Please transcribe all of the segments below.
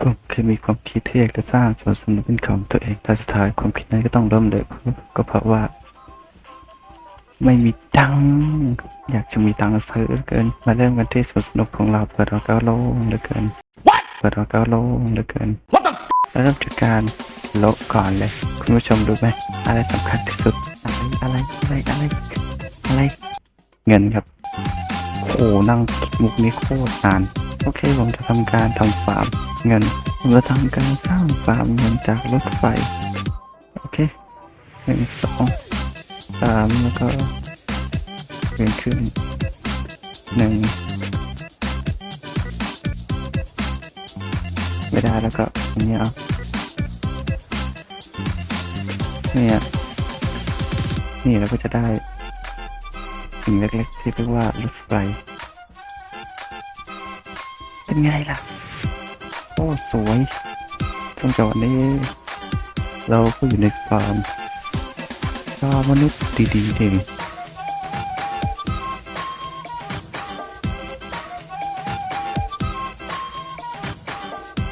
ผมเคยมีความคิดที่อยากจะสร้างสวนสนุกเป็นของตัวเองแต่สุดท้ายความคิดนั้นก็ต้องล้มเหลวก็เพราะว่า ไม่มีตังค์อยากจะมีตังค์ซื้อเหลือเกิน มาเริ่มกันที่สวนสนุกของเราเปิดเราเก้าโลงเหลือเกินเปิดเราเก้าโลงเหลือเกินแล้วเริ่มจากการโละก่อนเลย คุณผู้ชมรู้ไหมอะไรสำคัญที่สุดอะไรอะไรอะไรอะไรอะไรเงินครับ โอ้นั่งมุกนี้โคตรนาน โอเคผมจะทำการทำฟาร์มเงินผมจะทำการสร้างฟาร์มเงินจากรถไฟ โอเคหนึ่งสองสามแล้วก็เงินขึ้นหนึ่งไม่ได้แล้วก็อันนี้เอาเนี่ยนี่เราก็จะได้ สิ่งเล็กๆ ที่เรียกว่ารถไฟเป็นไงล่ะ โอ้สวยจังจังหวะนี้ เราก็อยู่ในฟาร์มฟาร์มมนุษย์ดีๆเอง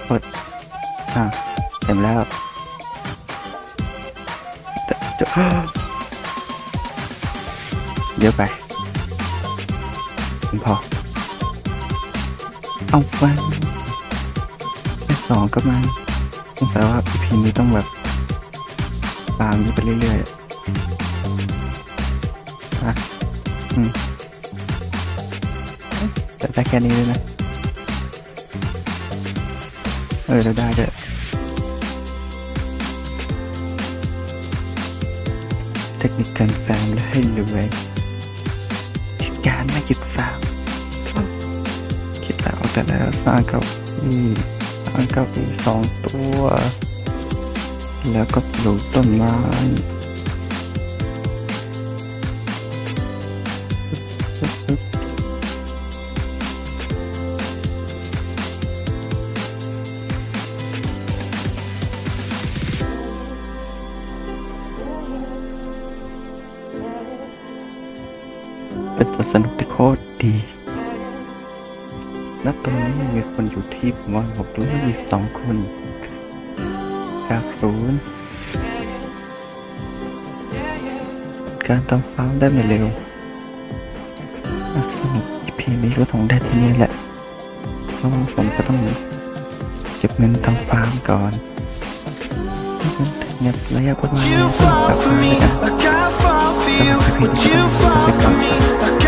เปิดอะเต็มแล้วจะจะ เดี๋ยวไปพอ เอาฟังแค่สองก็มาสงสัยว่าพีพีนี้ต้องแบบ ตามนี้ไปเรื่อยๆอะอืมแต่ได้แค่นี้เลยนะ เออเราได้เด้อเทคนิคการฟมและให้รวย การไม่คิดสาร์มคิดแล้วแต่แล้วสร้างเก้าอี้สร้างเก้าอี้สองตัว แล้วก็ปลูกต้นไม้ เป็นสวนสนุกที่โคตรดีณตอนนี้มีคนอยู่ที่ประมาณหกร้อยสองคน จากศูนย์การทำฟาร์มได้ไม่เร็วนักสนุกอีพีนี้ก็ต้องได้ที่นี่แหละเพราะว่าผมก็ต้องเก็บเงินทำฟาร์มก่อนเงียบระยะประมาณ Would นี้ you ต้อง fall กลับ for มา me แล้วกัน like you, would you fall for me?